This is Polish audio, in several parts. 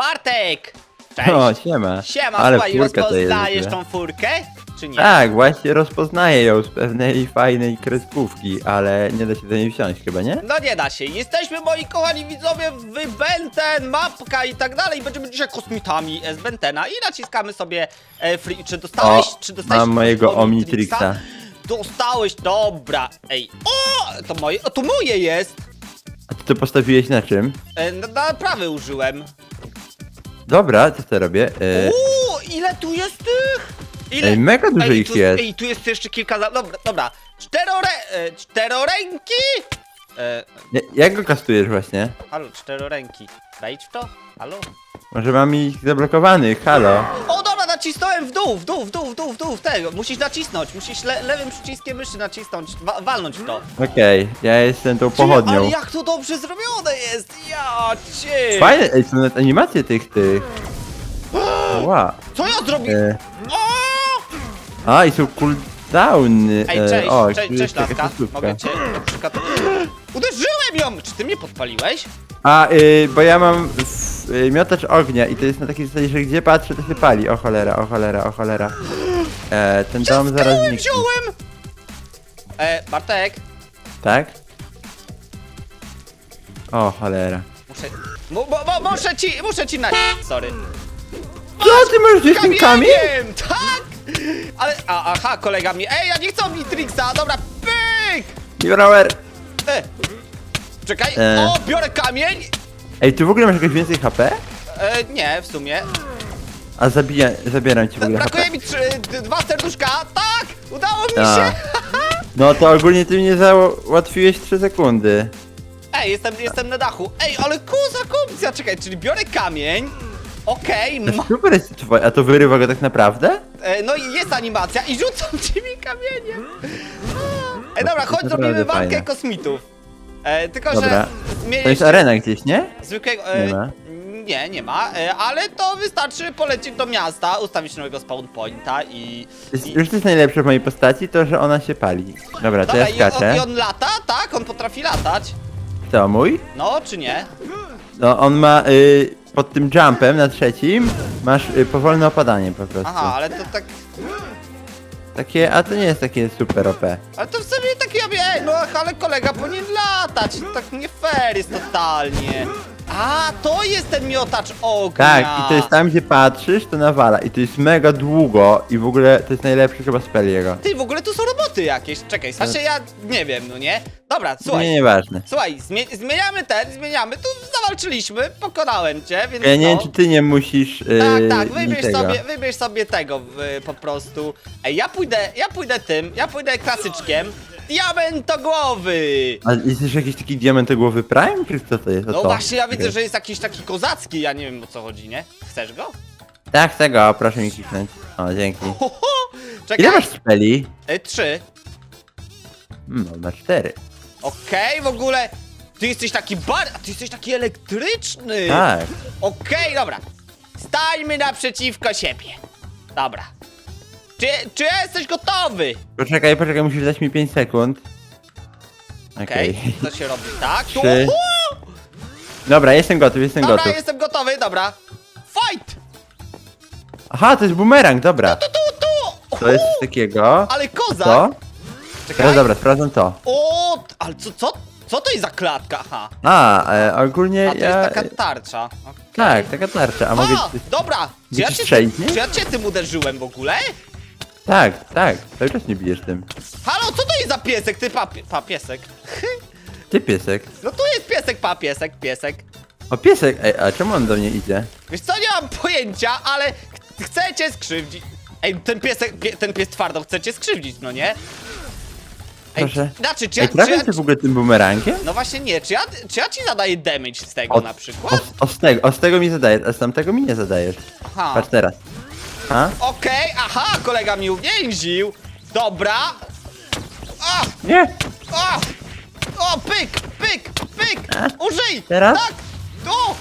Bartek! Cześć! O, siema. Siema, Ale słuchaj, furka to jest. rozpoznajesz tą furkę? Czy nie? Tak, właśnie rozpoznaję ją z pewnej fajnej kreskówki, ale nie da się do niej wsiąść chyba, nie? No nie da się. Jesteśmy, moi kochani widzowie, w Benten, mapka i tak dalej. Będziemy dzisiaj kosmitami z Bentena i naciskamy sobie e, free. Czy dostałeś? O, czy dostałeś mam mojego Omnitrixa? Omnitrixa. Dostałeś, dobra. Ej, o, to moje, o, to moje jest. A ty to postawiłeś na czym? E, na, na prawy użyłem. Dobra, co to robię? E, Uuu, ile tu jest tych? Ile? Ej, mega dużo ich tu, jest. Ej, tu jest jeszcze kilka. za- Dobra, dobra. Czterore, e, czteroręki? E, nie, jak go kastujesz właśnie? halo, czteroręki. Wejdź w to? Halo? Może mam ich zablokowanych, halo? O, nacisnąłem w dół, w dół, w dół, w dół, w dół, w tego. Musisz nacisnąć, musisz le lewym przyciskiem myszy nacisnąć, wa walnąć w to. Okej, ja jestem tą Ty, pochodnią. ale jak to dobrze zrobione jest, ja cię. Fajne, ej, są nawet animacje tych, tych. Ła. Co ja zrobiłem? E, O! a, i są cooldowny. Ej, e, cześć, o, cześć, tu cześć, jest taka laska. Mogę cię na przykład... Uderzyłem ją! Czy ty mnie podpaliłeś? A, y, bo ja mam y, miotacz ognia i to jest na takiej zasadzie, że gdzie patrzę, to się pali. O cholera, o cholera, o cholera. E, ten dom zaraz Skałem zniknie. wziąłem! E, Bartek, Tak? O cholera. muszę... Mu, mu, mu, muszę ci, muszę ci na... Sorry. Co ty możesz gdzieś tym kamień? Kamieniem! Tak! Ale, a, aha, kolega mi... Ej, ja nie chcę Omnitrixa! Dobra, pyk! Biorower! E, czekaj, E. o, biorę kamień! Ej, tu w ogóle masz jakieś więcej HP? E, nie, w sumie. A zabija, zabieram ci w ogóle Brakuje HP. mi trzy, d- dwa serduszka. Tak! Udało mi A. się! No to ogólnie ty mnie załatwiłeś 3 sekundy. Ej, jestem, jestem na dachu. Ej, ale kozak opcja, czekaj, czyli biorę kamień. Okej, To ma... super jest twoje, a to wyrywa go tak naprawdę? e, no i jest animacja i rzucam ci mi kamieniem. Ej, dobra, chodź zrobimy walkę fajne. kosmitów. E, tylko, Dobra. że To jest arena gdzieś, nie? zwykłego... E, Nie ma. Nie, nie ma, e, ale to wystarczy polecieć do miasta, ustawić nowego spawn pointa i... Jest, i... już to jest najlepsze w mojej postaci, to że ona się pali. Dobra, to ja i on, skaczę. i on lata? Tak, on potrafi latać. To mój? No, czy nie? No on ma y, pod tym jumpem na trzecim masz y, powolne opadanie po prostu. Aha, ale to tak... Takie, a to nie jest takie super OP. Ale to w sumie no ale kolega powinien latać, tak nie fair jest totalnie. A, to jest ten miotacz ognia. Tak, i to jest tam gdzie patrzysz, to nawala. I to jest mega długo i w ogóle to jest najlepszy chyba spell jego. Ty, w ogóle tu są roboty jakieś, czekaj, znaczy ja nie wiem, no nie? Dobra, słuchaj, Nie, nieważne. słuchaj, zmie zmieniamy ten, zmieniamy, tu zawalczyliśmy, pokonałem cię, więc Ja nie wiem, no. czy ty nie musisz. Yy, Tak, tak, wybierz niczego. sobie, wybierz sobie tego y, po prostu. Ej, ja pójdę, ja pójdę tym, ja pójdę klasyczkiem. Diamentogłowy! A jest jeszcze jakiś taki diamentogłowy Prime? Czy co to jest? O No to? właśnie, ja widzę, że jest jakiś taki kozacki, ja nie wiem o co chodzi, nie? Chcesz go? Tak, tego, proszę mi kliknąć. O, dzięki. Ho, ho! Czekaj, Ile masz speli? y, trzy. Hmm, on ma cztery. Okej, w ogóle, ty jesteś taki bar... a ty jesteś taki elektryczny! Tak. Okej, dobra. Stańmy naprzeciwko siebie. Dobra. Czy, czy jesteś gotowy? Poczekaj, poczekaj, musisz dać mi 5 sekund. Okej, co się robi? Tak, tu. Trzy. Dobra, jestem gotów, jestem Dobra, gotów. jestem gotowy, dobra. Fight! Aha, to jest bumerang, dobra. Tu, tu, tu! To jest takiego. Ale kozak! To? Czekaj. Teraz dobra, sprawdzam to. O, ale co, co, co to jest za klatka? Aha. A, e, ogólnie A to ja... jest taka tarcza. Tak, taka tarcza, a mogę... A, dobra! Czy ja, Widzisz cię, czy ja cię tym uderzyłem w ogóle? Tak, tak, cały czas nie bijesz tym. Halo, co to jest za piesek? Ty papie, papiesek. Ty piesek. No tu jest piesek, papiesek, piesek. O, piesek, ej, a czemu on do mnie idzie? Wiesz co, nie mam pojęcia, ale ch- chcę cię skrzywdzić. Ej, ten piesek, pie, ten pies twardo chce cię skrzywdzić, no nie? Ej, Proszę. Znaczy, czy ja, Ej, czy ja, trafię cię w ogóle tym bumerangiem? No właśnie nie, czy ja, czy ja ci zadaję damage z tego na o, przykład? o, z tego, o z tego mi zadajesz, a z tamtego mi nie zadajesz. Aha. Patrz teraz. A? Okej, aha, kolega mnie uwięził. Dobra. A, Nie! a, o, pyk, pyk, pyk. Użyj. Teraz? Tak, tu.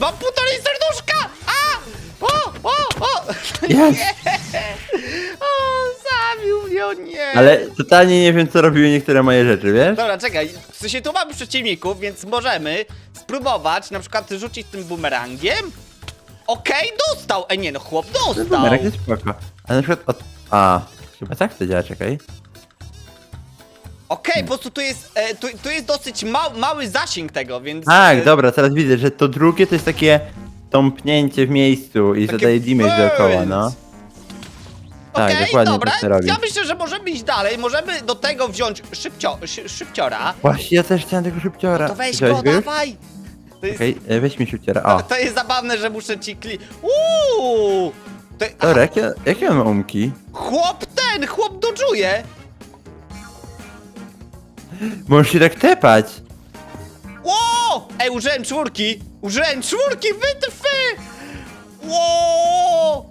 Mam półtorej serduszka. A, o, o, o. Nie. O, zabił mnie, o nie. Ale totalnie nie wiem, co robiły niektóre moje rzeczy, wiesz? Dobra, czekaj, w sensie tu mamy przeciwników, więc możemy spróbować na przykład rzucić tym bumerangiem. Okej, dostał! Ej, nie no, chłop dostał! Bumerang jest spoko. A na przykład od... A, chyba tak to działa, czekaj. Okej, po prostu tu jest, e, tu, tu jest dosyć ma, mały zasięg tego, więc... Tak, e, dobra, teraz widzę, że to drugie to jest takie tąpnięcie w miejscu i Takie zadaje damage dookoła, burns. no. Tak, Okej, dokładnie dobra, to robi. ja myślę, że możemy iść dalej, możemy do tego wziąć szybcio, szy, szybciora. Właśnie, ja też chciałem tego szybciora. To weź go, już? dawaj! To jest, Okej, e, weź mi szybciora, o. to jest zabawne, że muszę ci kli... Uuu! To, Dobra, jakie, jakie on ma umki? chłop ten, chłop dodżuje! Możesz się tak tepać. Ło! Ej, użyłem czwórki! Użyłem czwórki, wytwy! Ło!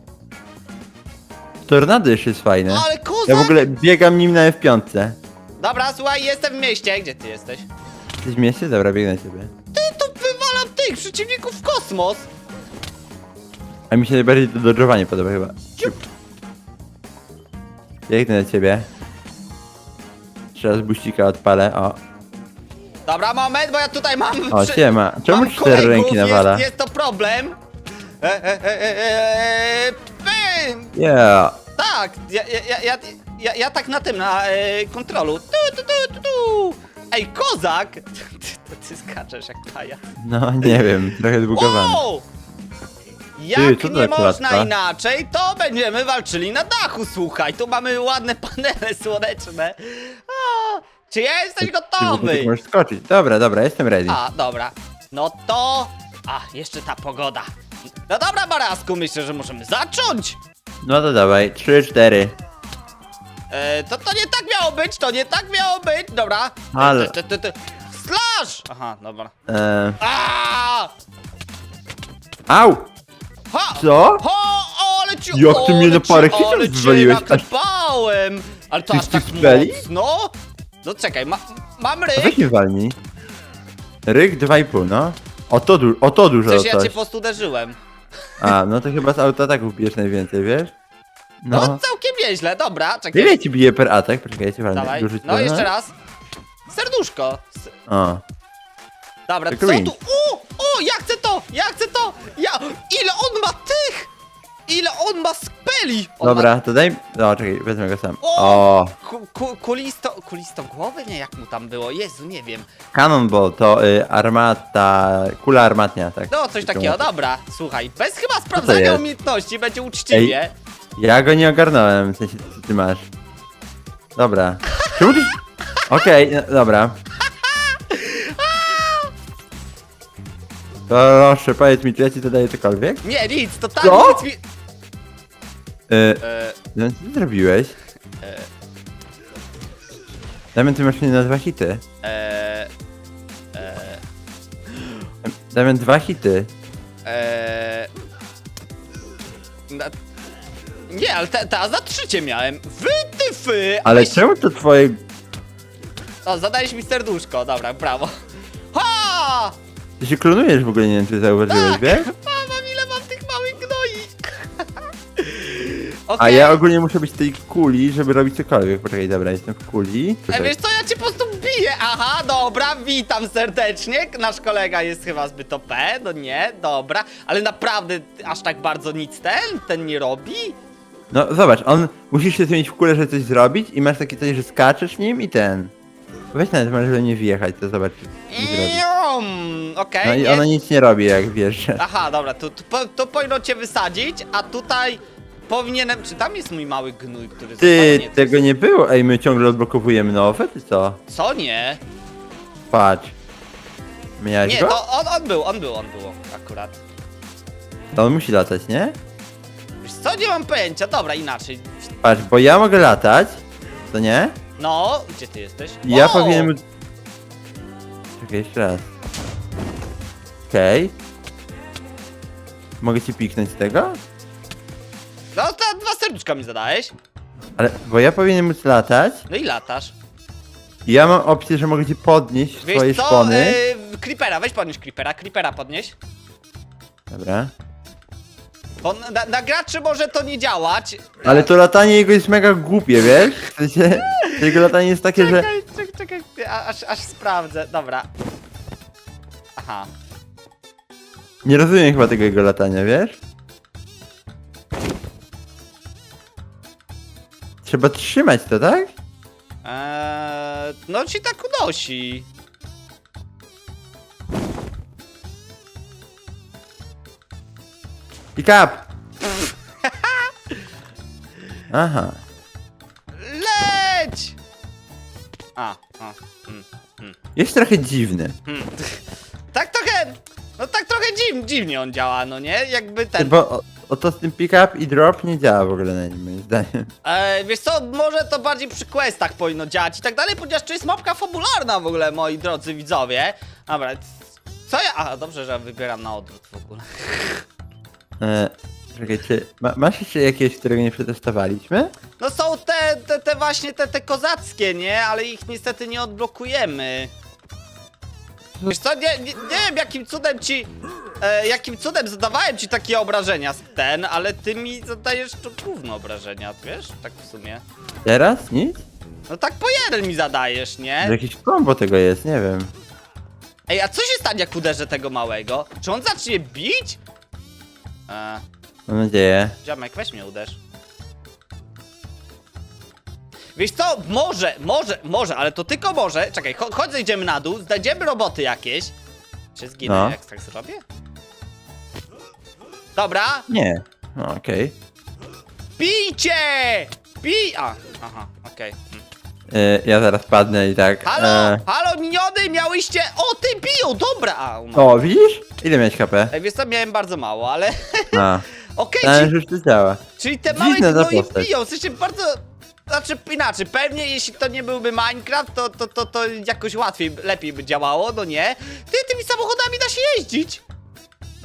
Tornado jeszcze jest fajne. Ale kozak! Ja w ogóle biegam nim na F5. Dobra, słuchaj, jestem w mieście. Gdzie ty jesteś? Jesteś w mieście? Dobra, biegnę na ciebie. Ty, tych przeciwników w kosmos! A mi się najbardziej to dodżowanie podoba chyba. Biegnę na ciebie. Teraz buścika odpalę, o. Dobra, moment, bo ja tutaj mam... O, siema. Czemu mam cztery kolegów, ręki nawala? Jest, jest to problem. E, e, e, e, e, pym! Yeah. Tak, ja, ja, ja, ja, ja, ja tak na tym, na e, kontrolu. Tu, tu, tu, tu, tu. Ej, kozak! Ty, ty, skaczesz jak paja. No, nie wiem, trochę zbugowany. Wow! Jak co to nie za można klatka? inaczej, to będziemy walczyli na dachu, słuchaj. Tu mamy ładne panele słoneczne. A, czy jesteś Ty, gotowy? możesz skoczyć. Dobra, dobra, jestem ready. A, dobra. No to... A, jeszcze ta pogoda. No dobra, Barasku, myślę, że możemy zacząć. No to dawaj, 3, 4. E, to, to nie tak miało być, to nie tak miało być. Dobra. Ale- Ty, ty, ty, ty. Slash! Aha, dobra. Eee, A! au! Ha! Co? Ho, ale ci, Jak ty mnie ale na ci- parę ale cię wywaliłeś, aż- naklepałem. Ale to Ty aż tak mocno? No czekaj, ma, mam A ryk. weź mnie walnij. Ryk 2,5, no. O to, du o to dużo Przecież ja coś. cię po prostu uderzyłem. A, no to chyba z autoataków bijesz najwięcej, wiesz? No, No. całkiem nieźle, dobra, czekaj. Ile ci bije per atak? Poczekajcie, walnę. Dawaj. Dużo ci No walnę? jeszcze raz. Serduszko. S O. Dobra, co tu? O, o, ja chcę to, ja chcę to. Ja, ile on ma tych? Ile on ma speli? On Dobra, to daj... No, czekaj, wezmę go sam. O! O, ku, ku, kulisto, kulisto głowy? Nie, jak mu tam było? Jezu, nie wiem. Cannonball to y, armata... Kula armatnia, tak? No, coś takiego, dobra. Słuchaj, bez chyba jest? sprawdzania umiejętności będzie uczciwie. Ja go nie ogarnąłem, w sensie, co ty masz. Dobra. Czemu ty... Okej, no, dobra. Proszę, powiedz mi, czy ja ci to daję cokolwiek? Nie, nic, to tak Co? nic mi... Y, E, no, co ty zrobiłeś? e, Damian, ty masz mnie na dwa hity. e, e, Damian, dwa hity. e, na, nie, ale te, ta za trzy cię miałem. Wytyfy! Ale Weź- czemu to twoje... O, zadałeś mi serduszko, dobra, brawo. Ty się klonujesz w ogóle, nie wiem, czy zauważyłeś, Tak! wiesz? Mama, ile mam tych małych gnoi! A Okej. ja ogólnie muszę być w tej kuli, żeby robić cokolwiek. Poczekaj, dobra, jestem w kuli. E, wiesz co, ja cię po prostu biję! Aha, dobra, witam serdecznie. Nasz kolega jest chyba zbyt OP, no nie, dobra. Ale naprawdę aż tak bardzo nic ten, ten nie robi? No zobacz, on musisz się zmienić w kulę, żeby coś zrobić i masz takie coś, że skaczesz nim i ten. Weź nawet możesz do nie wjechać, to zobacz. co zrobi. Ium, Okej, No i nie- ona nic nie robi, jak wiesz. Aha, dobra, to, to, po- to powinno cię wysadzić, a tutaj powinienem... Czy tam jest mój mały gnój, który Ty, został? Tego nie było. Ej, my ciągle odblokowujemy nowe, czy co? Co nie? Patrz. Miałeś Nie, go? to on, on był, on był, on był akurat. To on musi latać, nie? Wiesz co, nie mam pojęcia, dobra, inaczej. Patrz, bo ja mogę latać, to nie? No, gdzie ty jesteś? Ja O! powinienem... Czekaj, jeszcze raz. Okej. Mogę ci piknąć z tego? No to dwa serduszka mi zadałeś. Ale, bo ja powinienem móc latać. No i latasz. i Ja mam opcję, że mogę ci podnieść Wiesz swoje co, szpony. yy, creepera, weź podnieś creepera, creepera podnieś. Dobra. Bo na, na graczy może to nie działać. Ale to latanie jego jest mega głupie, wiesz? W sensie, jego latanie jest takie, że... Czekaj, czekaj, czekaj, a- aż, aż sprawdzę, dobra. Aha. Nie rozumiem chyba tego jego latania, wiesz? Trzeba trzymać to, tak? Eee, no ci tak unosi. Pick up! Aha. Leć! A, a, mm, mm. Jest trochę dziwny. Hmm trochę dziw, dziwnie on działa, no nie? Jakby ten... Bo o, o to z tym pick up i drop nie działa w ogóle na nim, moim zdaniem. E, wiesz co, może to bardziej przy questach powinno działać i tak dalej, ponieważ to jest mapka fabularna w ogóle, moi drodzy widzowie. Dobra, co ja... Aha, dobrze, że wybieram na odwrót w ogóle. E, czekaj, czy ma, masz jeszcze jakieś, którego nie przetestowaliśmy? No są te, te, te właśnie, te, te kozackie, nie? Ale ich niestety nie odblokujemy. Wiesz co, nie, nie, nie wiem jakim cudem ci... E, jakim cudem zadawałem ci takie obrażenia z ten, ale ty mi zadajesz to gówno obrażenia, wiesz? Tak w sumie. Teraz? Nic? No tak po jeden mi zadajesz, nie? Że Jakieś kombo tego jest, nie wiem. Ej, a co się stanie, jak uderzę tego małego? Czy on zacznie bić? E, Mam nadzieję. ziomek, weź mnie uderz. Wiesz co, może, może, może, ale to tylko może. Czekaj, cho chodź zejdziemy na dół, znajdziemy roboty jakieś. Czy zginę, No. jak tak zrobię? Dobra, Nie. No, okej. bijcie! Bij! A, aha, okej. Hmm. E, Ja zaraz padnę i tak. Halo, E, halo, miniony, miałyście... O, ty biją, dobra! A, umarł. o, widzisz? Ile miałeś HP? Ej, wiesz co, miałem bardzo mało, ale... A, Okej, okay, czyli już działa. Czyli te małe Dziwne gnoje postać. biją, w sensie bardzo... Znaczy inaczej, pewnie jeśli to nie byłby Minecraft, to, to, to, to jakoś łatwiej, lepiej by działało, no nie? Ty, tymi samochodami da się jeździć!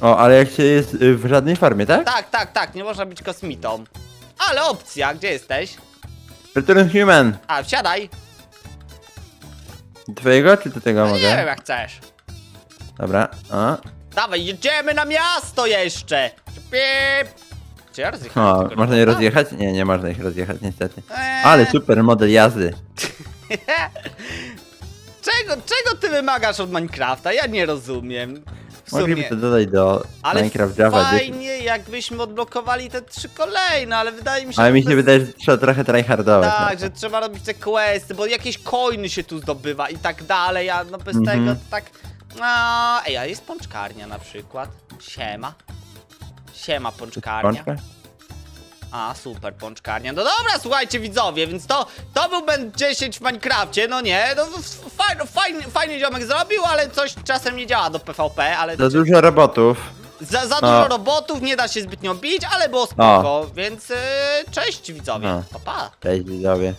O, ale jak się jest y, w żadnej formie, tak? Tak, tak, tak, nie można być kosmitą. Ale opcja, gdzie jesteś? Return Human. A, wsiadaj. Twojego czy do tego No nie wiem jak chcesz. Dobra. O. Dawaj, jedziemy na miasto jeszcze! Pip! Czy ja rozjechałem o, tego można je robota? rozjechać? Nie, nie można ich rozjechać niestety. Eee. Ale super model jazdy. Czego, czego ty wymagasz od Minecrafta? Ja nie rozumiem. W Mogliby sumie. to dodać do Ale Minecraft Java 10. fajnie, jakbyśmy odblokowali te trzy kolejne, ale wydaje mi się, Ale mi się wydaje, że trzeba trochę tryhardować. Tak, na że trzeba robić te questy, bo jakieś coiny się tu zdobywa i tak dalej, a no bez Mhm. tego to tak... No, ej, a jest pączkarnia na przykład. Siema. Siema pączkarnia. Pączka? A, super pączkarnia. No dobra, słuchajcie widzowie, więc to, to był Ben 10 w Minecrafcie, no nie, no fajny, fajny, fajny ziomek zrobił, ale coś czasem nie działa do PvP, ale... Za dużo robotów. Za, za No. dużo robotów, nie da się zbytnio bić, ale było spoko, więc yy, cześć widzowie, No. pa pa. Cześć widzowie.